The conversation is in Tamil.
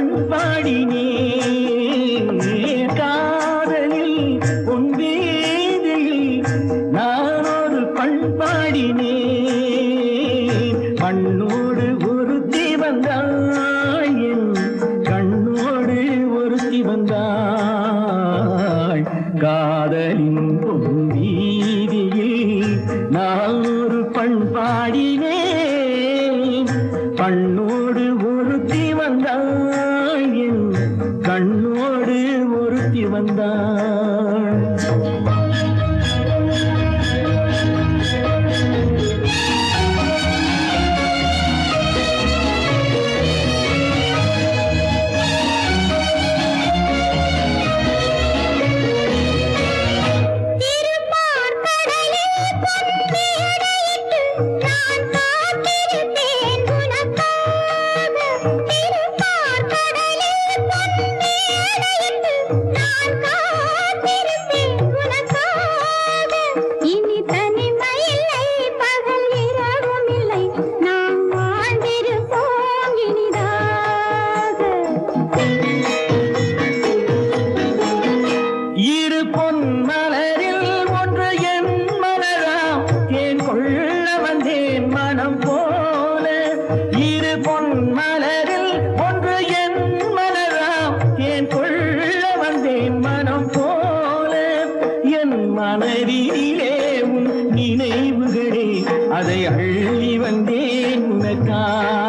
பண்பாடினே காதலில் உன் வேதையில் நான் ஒரு பண்பாடினே மண்ணோடு ஒருத்தி வந்தாள் என் கண்ணோடு ஒருத்தி வந்தாள் காதலின் பொன் வீதியில் நான் ஒரு பண்பாடினே கண்ணோடு ஒருத்தி வந்தான் நினைவுகளே அதை அள்ளி வந்தேன் உனக்காக.